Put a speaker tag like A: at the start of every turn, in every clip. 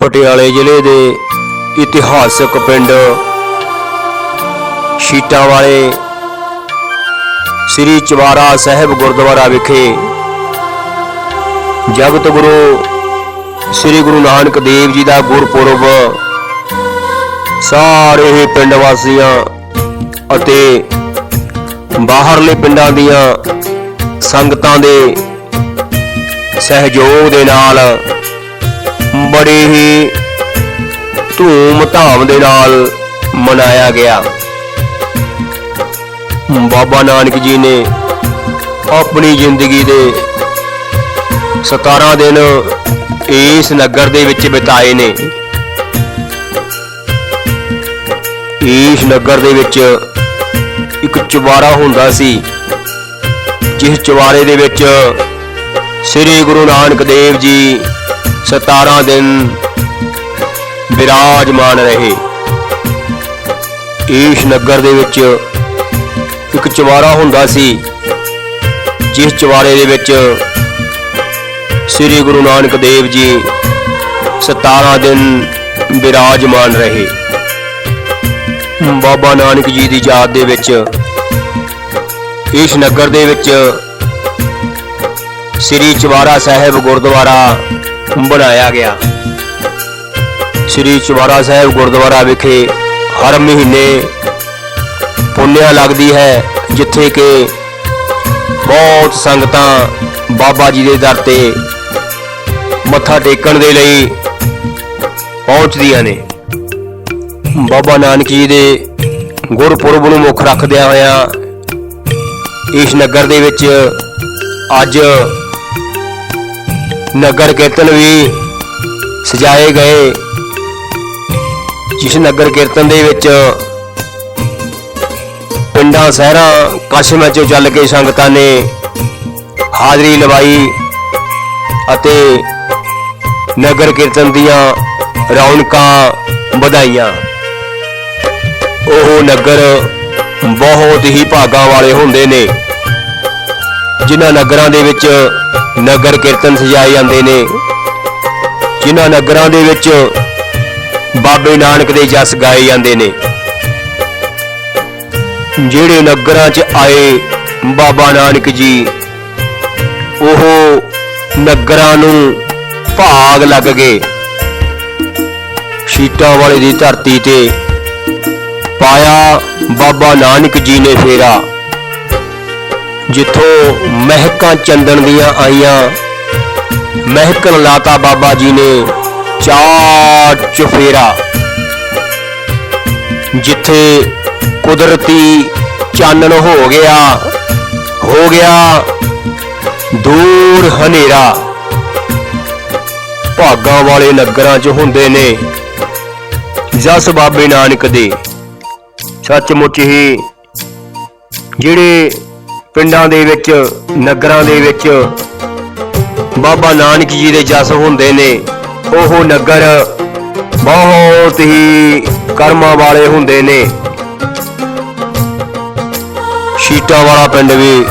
A: ਪਟਿਆਲੇ ਜ਼ਿਲ੍ਹੇ ਦੇ ਇਤਿਹਾਸਕ ਪਿੰਡ ਸ਼ੀਟਾਂ ਵਾਲੇ ਸ੍ਰੀ ਚਵਾਰਾ ਸਾਹਿਬ ਗੁਰਦੁਆਰਾ ਵਿਖੇ ਜਗਤ ਗੁਰੂ ਸ੍ਰੀ ਗੁਰੂ ਨਾਨਕ ਦੇਵ ਜੀ ਦਾ ਗੁਰਪੁਰਬ ਸਾਰੇ ਹੀ ਪਿੰਡ ਵਾਸੀਆਂ ਅਤੇ ਬਾਹਰਲੇ ਪਿੰਡਾਂ ਦੀਆਂ ਸੰਗਤਾਂ ਦੇ ਸਹਿਯੋਗ ਦੇ ਨਾਲ ਬੜੇ ਹੀ ਧੂਮ ਧਾਮ ਦੇ ਨਾਲ ਮਨਾਇਆ ਗਿਆ। ਬਾਬਾ ਨਾਨਕ ਜੀ ਨੇ ਆਪਣੀ ਜ਼ਿੰਦਗੀ ਦੇ 17 ਦਿਨ ਇਸ ਨਗਰ ਦੇ ਵਿੱਚ ਬਿਤਾਏ ਨੇ। ਇਸ ਨਗਰ ਦੇ ਵਿੱਚ ਇੱਕ ਚੁਬਾਰਾ ਹੁੰਦਾ ਸੀ, ਜਿਸ ਚੁਬਾਰੇ ਦੇ ਵਿੱਚ ਸ੍ਰੀ ਗੁਰੂ ਨਾਨਕ ਦੇਵ ਜੀ 17 ਦਿਨ ਵਿਰਾਜਮਾਨ ਰਹੇ। ਈਸ਼ ਨਗਰ ਦੇ ਵਿੱਚ ਇੱਕ ਚਵਾਰਾ ਹੁੰਦਾ ਸੀ, ਜਿਸ ਚਵਾਰੇ ਦੇ ਵਿੱਚ ਸ੍ਰੀ ਗੁਰੂ ਨਾਨਕ ਦੇਵ ਜੀ 17 ਦਿਨ ਵਿਰਾਜਮਾਨ ਰਹੇ। ਬਾਬਾ ਨਾਨਕ ਜੀ ਦੀ ਯਾਦ ਦੇ ਵਿੱਚ ਇਸ ਨਗਰ ਦੇ ਵਿੱਚ ਸ੍ਰੀ ਚਵਾਰਾ ਸਾਹਿਬ ਗੁਰਦੁਆਰਾ ਬਣਾਇਆ ਗਿਆ। ਸ੍ਰੀ ਚਵਾਰਾ ਸਾਹਿਬ ਗੁਰਦੁਆਰਾ ਵਿਖੇ ਹਰ ਮਹੀਨੇ ਪੁੰਨਿਆ ਲੱਗਦੀ ਹੈ, ਜਿੱਥੇ ਕਿ ਬਹੁਤ ਸੰਗਤਾਂ ਬਾਬਾ ਜੀ ਦੇ ਦਰ ਤੇ ਮੱਥਾ ਟੇਕਣ ਦੇ ਲਈ ਪਹੁੰਚਦੀਆਂ ਨੇ। ਬਾਬਾ ਨਾਨਕ ਜੀ ਦੇ ਗੁਰਪੁਰਬ ਨੂੰ ਮੁੱਖ ਰੱਖਦਿਆਂ ਹੋਇਆਂ ਇਸ ਨਗਰ ਦੇ ਵਿੱਚ ਅੱਜ ਨਗਰ ਕੀਰਤਨ ਵੀ ਸਜਾਏ ਗਏ। ਜਿਸ ਨਗਰ ਕੀਰਤਨ ਦੇ ਵਿੱਚ ਪਿੰਡਾਂ, ਸ਼ਹਿਰਾਂ ਕਸਮਾਂ ਚੋਂ ਚੱਲ ਕੇ ਸੰਗਤਾਂ ਨੇ ਹਾਜ਼ਰੀ ਲਵਾਈ ਅਤੇ ਨਗਰ ਕੀਰਤਨ ਦੀਆਂ ਰੌਣਕਾਂ ਵਧਾਈਆਂ। ਉਹ ਨਗਰ ਬਹੁਤ ਹੀ ਭਾਗਾਂ ਵਾਲੇ ਹੁੰਦੇ ਨੇ, ਜਿਨ੍ਹਾਂ ਨਗਰਾਂ ਦੇ ਵਿੱਚ ਨਗਰ ਕੀਰਤਨ ਸਜਾਏ ਜਾਂਦੇ ਨੇ। ਜਿਨ੍ਹਾਂ ਨਗਰਾਂ ਦੇ ਵਿੱਚ ਬਾਬੇ ਨਾਨਕ ਦੇ ਜਸ ਗਾਏ ਜਾਂਦੇ ਨੇ। ਜਿਹੜੇ ਨਗਰਾਂ 'ਚ ਆਏ ਬਾਬਾ ਨਾਨਕ ਜੀ, ਉਹ ਨਗਰਾਂ ਨੂੰ ਭਾਗ ਲੱਗ ਗਏ। ਸ਼ੀਟਾਂ ਵਾਲੇ ਦੀ ਧਰਤੀ ਤੇ ਪਾਇਆ ਬਾਬਾ ਨਾਨਕ ਜੀ ਨੇ ਫੇਰਾ। ਜਿੱਥੋਂ ਮਹਿਕਾਂ ਚੰਦਨ ਦੀਆਂ ਆਈਆਂ, ਮਹਿਕਣ ਲਾਤਾ ਬਾਬਾ ਜੀ ਨੇ ਚਾਰ ਚੁਫੇਰਾ। ਜਿੱਥੇ ਕੁਦਰਤੀ ਚਾਨਣ ਹੋ ਗਿਆ ਹੋ ਗਿਆ ਦੂਰ ਹਨੇਰਾ। ਭਾਗਾਂ ਵਾਲੇ ਨਗਰਾਂ 'ਚ ਹੁੰਦੇ ਨੇ ਜਸ ਬਾਬੇ ਨਾਨਕ ਦੇ। ਸੱਚਮੁੱਚ ਹੀ ਜਿਹੜੇ ਪਿੰਡਾਂ ਦੇ ਵਿੱਚ, ਨਗਰਾਂ ਦੇ ਵਿੱਚ ਬਾਬਾ ਨਾਨਕ ਜੀ ਦੇ ਜਸ ਹੁੰਦੇ ਨੇ। ਉਹ ਨਗਰ ਬਹੁਤ ਹੀ ਕਰਮਾਂ ਵਾਲੇ ਹੁੰਦੇ ਨੇ। ਸ਼ੀਟਾਂ ਵਾਲਾ ਪਿੰਡ ਵੀ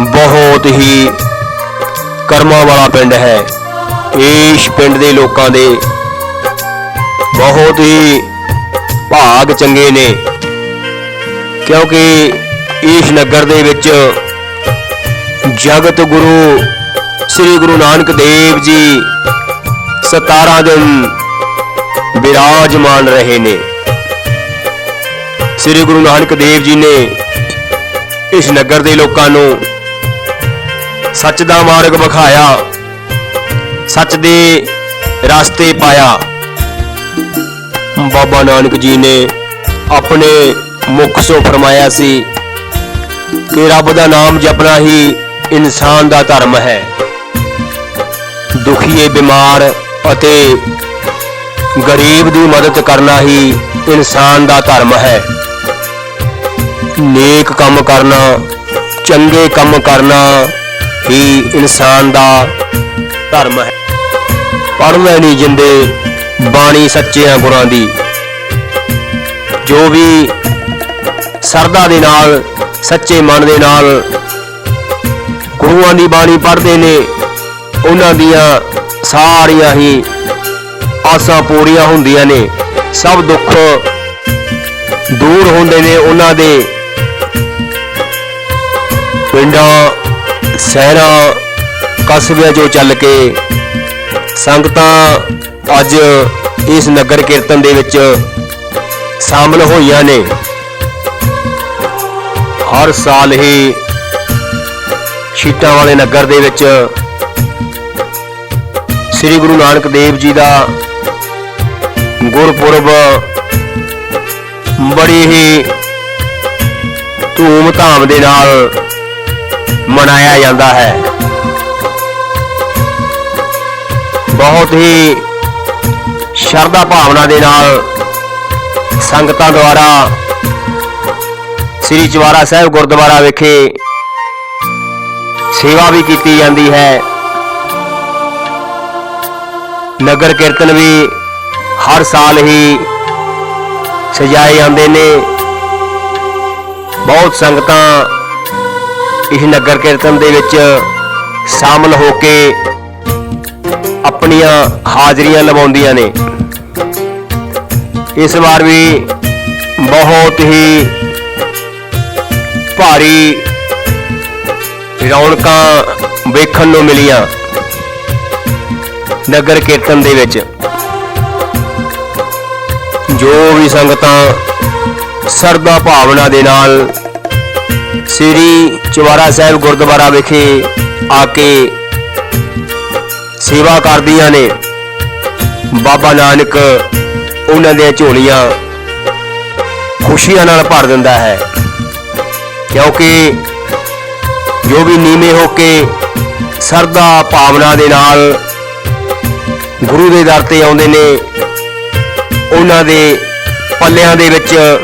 A: ਬਹੁਤ ਹੀ ਕਰਮਾਂ ਵਾਲਾ ਪਿੰਡ ਹੈ। ਇਸ ਪਿੰਡ ਦੇ ਲੋਕਾਂ ਦੇ ਬਹੁਤ ਹੀ ਭਾਗ ਚੰਗੇ ਨੇ। ਕਿਉਂਕਿ ਇਸ ਨਗਰ ਦੇ ਵਿੱਚ ਜਗਤ ਗੁਰੂ ਸ੍ਰੀ ਗੁਰੂ ਨਾਨਕ ਦੇਵ ਜੀ 17 ਦਿਨ ਵਿਰਾਜਮਾਨ ਰਹੇ ਨੇ। ਸ੍ਰੀ ਗੁਰੂ ਨਾਨਕ ਦੇਵ ਜੀ ਨੇ ਇਸ ਨਗਰ ਦੇ ਲੋਕਾਂ ਨੂੰ ਸੱਚ ਦਾ ਮਾਰਗ ਵਿਖਾਇਆ, ਸੱਚ ਦੇ ਰਸਤੇ ਪਾਇਆ। ਬਾਬਾ ਨਾਨਕ ਜੀ ਨੇ ਆਪਣੇ ਮੁਖ ਸੋ ਫਰਮਾਇਆ ਸੀ ਕਿ ਰੱਬ ਦਾ ਨਾਮ ਜਪਣਾ ਹੀ ਇਨਸਾਨ ਦਾ ਧਰਮ ਹੈ। ਦੁਖੀਏ, ਬਿਮਾਰ ਅਤੇ ਗਰੀਬ ਦੀ ਮਦਦ ਕਰਨਾ ਹੀ ਇਨਸਾਨ ਦਾ ਧਰਮ ਹੈ। ਨੇਕ ਕੰਮ ਕਰਨਾ, ਚੰਗੇ ਕੰਮ ਕਰਨਾ ਹੀ ਇਨਸਾਨ ਦਾ ਧਰਮ ਹੈ। ਪੜ੍ਹਨਾ ਨਹੀਂ ਜਿੰਦੇ ਬਾਣੀ ਸੱਚਿਆਂ ਗੁਰਾਂ ਦੀ। ਜੋ ਵੀ ਸਰਦਾ ਦੇ ਨਾਲ ਸੱਚੇ ਮਨ ਦੇ ਨਾਲ ਗੁਰੂਆਂ ਦੀ ਬਾਣੀ ਪੜ੍ਹਦੇ ਨੇ, ਉਹਨਾਂ ਦੀਆਂ ਸਾਰੀਆਂ ਹੀ ਆਸਾਂ ਪੂਰੀਆਂ ਹੁੰਦੀਆਂ ਨੇ। ਸਭ ਦੁੱਖ ਦੂਰ ਹੁੰਦੇ ਨੇ ਉਹਨਾਂ ਦੇ। ਪਿੰਡਾਂ, ਸ਼ਹਿਰਾਂ, ਕਸਬਿਆਂ ਚੋਂ ਚੱਲ ਕੇ ਸੰਗਤਾਂ ਅੱਜ ਇਸ ਨਗਰ ਕੀਰਤਨ ਦੇ ਵਿੱਚ ਸ਼ਾਮਲ ਹੋਈਆਂ ਨੇ। ਹਰ ਸਾਲ ਹੀ ਸ਼ੀਟਾਂ ਵਾਲੇ ਨਗਰ ਦੇ ਵਿੱਚ ਸ੍ਰੀ ਗੁਰੂ ਨਾਨਕ ਦੇਵ ਜੀ ਦਾ ਗੁਰਪੁਰਬ ਬੜੀ ਹੀ ਧੂਮ-ਧਾਮ ਦੇ ਨਾਲ ਮਨਾਇਆ ਜਾਂਦਾ ਹੈ। ਬਹੁਤ ਹੀ ਸ਼ਰਧਾ ਭਾਵਨਾ ਦੇ ਨਾਲ ਸੰਗਤਾਂ ਦੁਆਰਾ ਸ੍ਰੀ ਚਵਾਰਾ ਸਾਹਿਬ ਗੁਰਦੁਆਰਾ ਵਿਖੇ ਸੇਵਾ ਵੀ ਕੀਤੀ ਜਾਂਦੀ ਹੈ। ਨਗਰ ਕੀਰਤਨ ਵੀ ਹਰ ਸਾਲ ਹੀ ਸਜਾਏ ਜਾਂਦੇ ਨੇ। ਬਹੁਤ ਸੰਗਤਾਂ ਇਸ ਨਗਰ ਕੀਰਤਨ ਦੇ ਵਿੱਚ ਸ਼ਾਮਲ ਹੋ ਕੇ ਆਪਣੀਆਂ ਹਾਜ਼ਰੀਆਂ ਲਵਾਉਂਦੀਆਂ ਨੇ। ਇਸ ਵਾਰ ਵੀ ਬਹੁਤ ਹੀ ਭਾਰੀ ਰੌਣਕਾਂ ਵੇਖਣ ਨੂੰ ਮਿਲੀਆਂ ਨਗਰ ਕੀਰਤਨ ਦੇ ਵਿੱਚ। ਜੋ ਵੀ ਸੰਗਤਾਂ ਸਰਦਾ ਭਾਵਨਾ ਦੇ ਨਾਲ ਸ੍ਰੀ ਚਵਾਰਾ ਸਾਹਿਬ ਗੁਰਦੁਆਰਾ ਵਿਖੇ ਆ ਕੇ ਸੇਵਾ ਕਰਦੀਆਂ ਨੇ। ਬਾਬਾ ਨਾਨਕ ਉਹਨਾਂ ਦੀਆਂ ਝੋਲੀਆਂ ਖੁਸ਼ੀਆਂ ਨਾਲ ਭਰ ਦਿੰਦਾ ਹੈ। ਕਿਉਂਕਿ ਜੋ ਵੀ ਨੀਵੇਂ ਹੋ ਕੇ ਸਰਦਾ ਭਾਵਨਾ ਦੇ ਨਾਲ ਗੁਰੂ ਦੇ ਦਰ ਤੇ ਆਉਂਦੇ ਨੇ, ਉਹਨਾਂ ਦੇ ਪੱਲਿਆਂ ਦੇ ਵਿੱਚ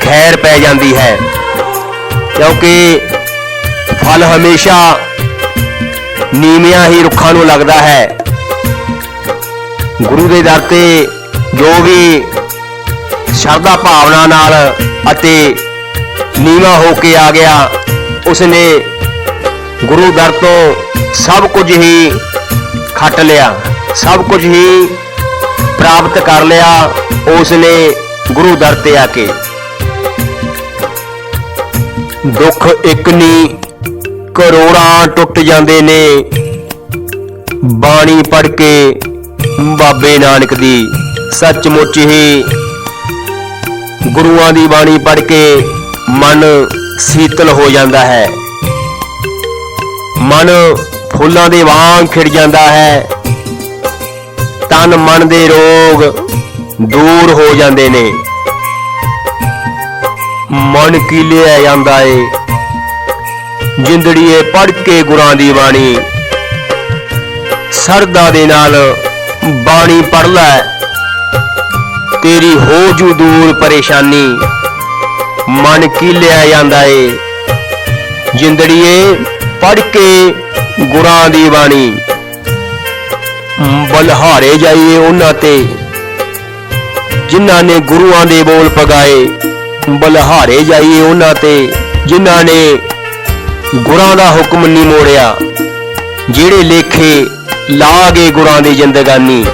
A: ਖੈਰ ਪੈ ਜਾਂਦੀ ਹੈ। ਕਿਉਂਕਿ ਫਲ ਹਮੇਸ਼ਾ ਨੀਵਿਆਂ ਹੀ ਰੁੱਖਾਂ ਨੂੰ ਲੱਗਦਾ ਹੈ। ਗੁਰੂ ਦੇ ਦਰ ਤੇ ਜੋ ਵੀ ਸ਼ਰਧਾ ਭਾਵਨਾ ਨਾਲ ਅਤੇ ਨੀਵਾ ਹੋ ਕੇ ਆ ਗਿਆ। ਉਸਨੇ ਗੁਰੂ ਦਰ ਤੋਂ ਸਭ ਕੁਝ ਹੀ ਖੱਟ ਲਿਆ, ਸਭ ਕੁਝ ਹੀ ਪ੍ਰਾਪਤ ਕਰ ਲਿਆ ਉਸਨੇ ਗੁਰੂ ਦਰ ਤੇ ਆ ਕੇ। ਦੁੱਖ ਇੱਕ ਨਹੀਂ ਕਰੋੜਾਂ ਟੁੱਟ ਜਾਂਦੇ ਨੇ। ਬਾਣੀ ਪੜ ਕੇ ਬਾਬੇ ਨਾਨਕ ਦੀ ਸੱਚਮੁੱਚ ਹੀ ਗੁਰੂਆਂ ਦੀ ਬਾਣੀ ਪੜ ਕੇ ਮਨ ਸੀਤਲ ਹੋ ਜਾਂਦਾ ਹੈ। ਮਨ ਫੁੱਲਾਂ ਦੇ ਵਾਂਗ ਖਿੜ ਜਾਂਦਾ ਹੈ। ਤਨ ਮਨ ਦੇ ਰੋਗ ਦੂਰ ਹੋ ਜਾਂਦੇ ਨੇ। ਮਨ ਕੀ ਲਿਆ ਜਾਂਦਾ ਏ? ਜਿੰਦੜੀਏ ਪੜ ਕੇ ਗੁਰਾਂ ਦੀ ਬਾਣੀ। ਸਰਦਾ ਦੇ ਨਾਲ ਬਾਣੀ ਪੜ ਲੈ। ਤੇਰੀ ਹੋ ਜੂ ਦੂਰ ਪਰੇਸ਼ਾਨੀ। ਮਨ ਕੀ ਲਿਆ ਜਾਂਦਾ ਏ? ਜਿੰਦੜੀਏ ਪੜ ਕੇ ਗੁਰਾਂ ਦੀ ਬਾਣੀ। ਬਲਹਾਰੇ ਜਾਈਏ ਉਹਨਾਂ ਤੇ। ਜਿਨ੍ਹਾਂ ਨੇ ਗੁਰੂਆਂ ਦੇ ਬੋਲ ਪਗਾਏ, ਬਲਹਾਰੇ ਜਾਈਏ ਉਹਨਾਂ ਤੇ। ਜਿਨ੍ਹਾਂ ਨੇ ਗੁਰਾਂ ਦਾ ਹੁਕਮ ਨਹੀਂ ਮੋੜਿਆ, ਜਿਹੜੇ ਲੇਖੇ ਲਾ ਗਏ ਗੁਰਾਂ ਦੀ ਜ਼ਿੰਦਗਾਨੀ।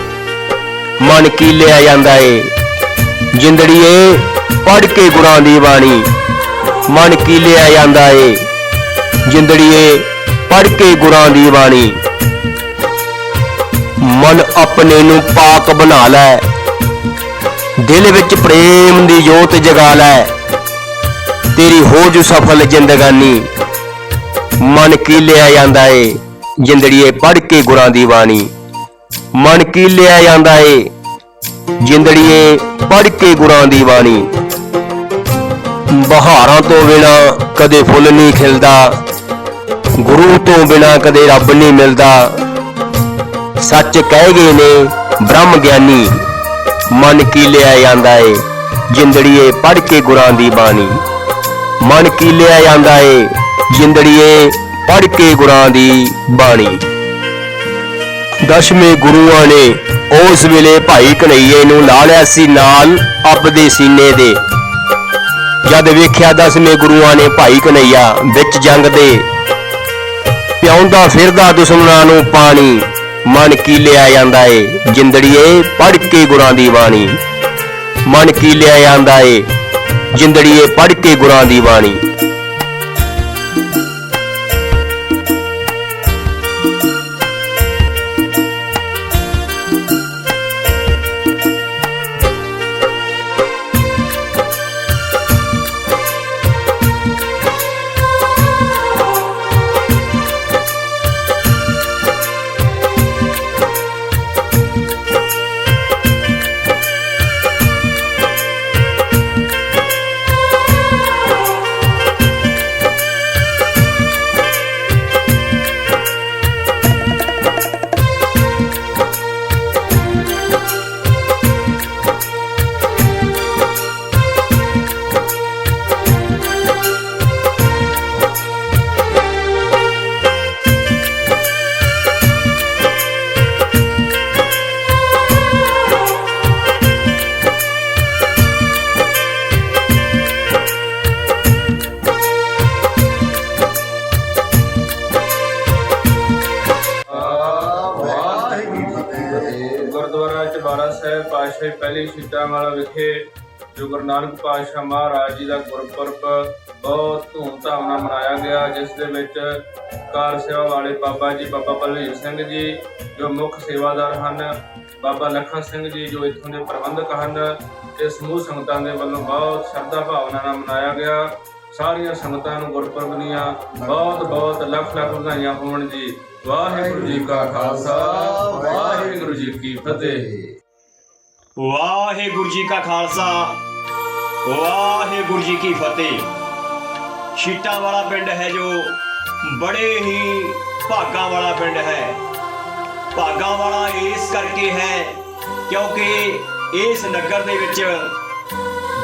A: ਮਨ ਕੀ ਲਿਆ ਜਾਂਦਾ ਏ? ਜਿੰਦੜੀਏ ਪੜ ਕੇ ਗੁਰਾਂ ਦੀ ਬਾਣੀ। ਮਨ ਕੀ ਲਿਆ ਜਾਂਦਾ ਏ? ਜਿੰਦੜੀਏ ਪੜ ਕੇ ਗੁਰਾਂ ਦੀ ਬਾਣੀ। ਮਨ ਆਪਣੇ ਨੂੰ ਪਾਕ ਬਣਾ ਲੈ। ਦਿਲ ਵਿੱਚ ਪ੍ਰੇਮ ਦੀ ਜੋਤ ਜਗਾ ਲੈ। ਤੇਰੀ ਹੋ ਜੂ ਸਫਲ ਜ਼ਿੰਦਗਾਨੀ। ਮਨ ਕੀ ਲਿਆ ਜਾਂਦਾ ਏ? ਜਿੰਦੜੀਏ ਪੜ ਕੇ ਗੁਰਾਂ ਦੀ ਬਾਣੀ। ਮਨ ਕੀ ਲਿਆ ਜਾਂਦਾ ਏ? ਜਿੰਦੜੀਏ ਪੜ ਕੇ ਗੁਰਾਂ ਦੀ ਬਾਣੀ। ਬਹਾਰਾਂ ਤੋਂ ਬਿਨਾ ਕਦੇ ਫੁੱਲ ਨਹੀਂ ਖਿਲਦਾ, ਗੁਰੂ ਤੋਂ ਬਿਨਾ ਕਦੇ ਰੱਬ ਨਹੀਂ ਮਿਲਦਾ। ਸੱਚ ਕਹਿ ਗਏ ਨੇ, ਬ੍ਰਹਮ ਗਿਆਨੀ, ਮਨ ਕੀ ਲਿਆ ਜਾਂਦਾ ਏ, ਜਿੰਦੜੀਏ ਪੜ ਕੇ ਗੁਰਾਂ ਦੀ ਬਾਣੀ। ਮਨ ਕੀ ਲਿਆ ਜਾਂਦਾ ਏ, ਜਿੰਦੜੀਏ ਪੜ ਕੇ ਗੁਰਾਂ ਦੀ ਬਾਣੀ। ਦਸ਼ਵੇਂ ਗੁਰੂਆਂ ਨੇ ਉਸ ਵੇਲੇ ਭਾਈ ਕਨਈਏ ਨੂੰ ਲਾ ਲਿਆ ਸੀ ਨਾਲ ਆਪਦੇ ਸੀਨੇ ਦੇ। ਜਦ ਵੇਖਿਆ ਦਸਵੇਂ ਗੁਰੂਆਂ ਨੇ ਭਾਈ ਕਨਈਆ ਵਿੱਚ ਜੰਗ ਦੇ। ਪਿਆਉਂਦਾ ਫਿਰਦਾ ਦੁਸ਼ਮਣਾਂ ਨੂੰ ਪਾਣੀ,
B: ਮਨ ਕੀ ਲਿਆ ਜਾਂਦਾ ਏ, ਜਿੰਦੜੀਏ ਪੜ ਕੇ ਗੁਰਾਂ ਦੀ ਬਾਣੀ। ਮਨ ਕੀ ਲਿਆ ਜਾਂਦਾ ਏ, ਜਿੰਦੜੀਏ ਪੜ ਕੇ ਗੁਰਾਂ ਦੀ ਬਾਣੀ।
C: ਸਾਹਿਬ ਪਾਤਸ਼ਾਹੀ ਪਹਿਲੀ ਸੀਟਾਂ ਵਾਲਾ ਵਿਖੇ ਜੋ ਗੁਰੂ ਨਾਨਕ ਪਾਤਸ਼ਾਹ ਮਹਾਰਾਜ ਜੀ ਦਾ ਗੁਰਪੁਰਬ ਬਹੁਤ ਧੂਮਧਾਮ ਨਾਲ ਮਨਾਇਆ ਗਿਆ, ਜਿਸ ਦੇ ਵਿੱਚ ਕਾਰ ਸੇਵਾ ਵਾਲੇ ਬਾਬਾ ਜੀ, ਬਾਬਾ ਬਲਵੀਰ ਸਿੰਘ ਜੀ ਜੋ ਮੁੱਖ ਸੇਵਾਦਾਰ ਹਨ, ਬਾਬਾ ਲਖਨ ਸਿੰਘ ਜੀ ਜੋ ਇੱਥੋਂ ਦੇ ਪ੍ਰਬੰਧਕ ਹਨ, ਤੇ ਸਮੂਹ ਸੰਗਤਾਂ ਦੇ ਵੱਲੋਂ ਬਹੁਤ ਸ਼ਰਧਾ ਭਾਵਨਾ ਨਾਲ ਮਨਾਇਆ ਗਿਆ। ਸਾਰੀਆਂ ਸੰਗਤਾਂ ਨੂੰ ਗੁਰਪੁਰਬ ਦੀਆਂ ਬਹੁਤ ਬਹੁਤ ਲੱਖ ਲੱਖ ਵਧਾਈਆਂ ਹੋਣ ਜੀ। ਵਾਹਿਗੁਰੂ ਜੀ ਕਾ ਖਾਲਸਾ, ਵਾਹਿਗੁਰੂ ਜੀ ਕੀ ਫਤਿਹ।
A: ਵਾਹਿਗੁਰੂ ਜੀ ਕਾ ਖਾਲਸਾ, ਵਾਹਿਗੁਰੂ ਜੀ ਕੀ ਫਤਿਹ। ਸ਼ੀਟਾਂ ਵਾਲਾ ਪਿੰਡ ਹੈ ਜੋ, ਬੜੇ ਹੀ ਭਾਗਾਂ ਵਾਲਾ ਪਿੰਡ ਹੈ। ਭਾਗਾਂ ਵਾਲਾ ਇਸ ਕਰਕੇ ਹੈ ਕਿਉਂਕਿ ਇਸ ਨਗਰ ਦੇ ਵਿੱਚ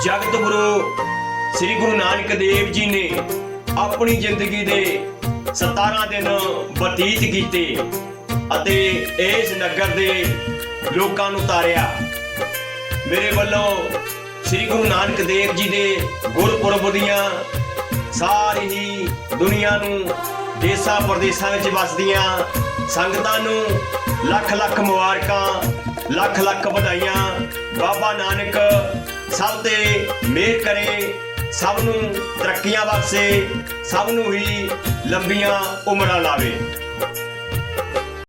A: ਜਗਤ ਗੁਰੂ ਸ੍ਰੀ ਗੁਰੂ ਨਾਨਕ ਦੇਵ ਜੀ ਨੇ ਆਪਣੀ ਜ਼ਿੰਦਗੀ ਦੇ 17 ਦਿਨ ਬਤੀਤ ਕੀਤੇ ਅਤੇ ਇਸ ਨਗਰ ਦੇ ਲੋਕਾਂ ਨੂੰ ਤਾਰਿਆ। ਮੇਰੇ ਵੱਲੋਂ ਸ੍ਰੀ ਗੁਰੂ ਨਾਨਕ ਦੇਵ ਜੀ ਦੇ ਗੁਰਪੁਰਬ ਦੀਆਂ ਸਾਰੀ ਹੀ ਦੁਨੀਆ ਨੂੰ ਦੇਸਾਂ ਪ੍ਰਦੇਸਾਂ ਵਿੱਚ ਵਸਦੀਆਂ ਸੰਗਤਾਂ ਨੂੰ ਲੱਖ ਲੱਖ ਮੁਬਾਰਕਾਂ, ਲੱਖ ਲੱਖ ਵਧਾਈਆਂ। ਬਾਬਾ ਨਾਨਕ ਸਭ ਤੇ ਮਿਹਰ ਕਰੇ, ਸਭ ਨੂੰ ਤਰੱਕੀਆਂ ਬਖਸ਼ੇ, ਸਭ ਨੂੰ ਹੀ ਲੰਬੀਆਂ ਉਮਰਾਂ ਲਾਵੇ।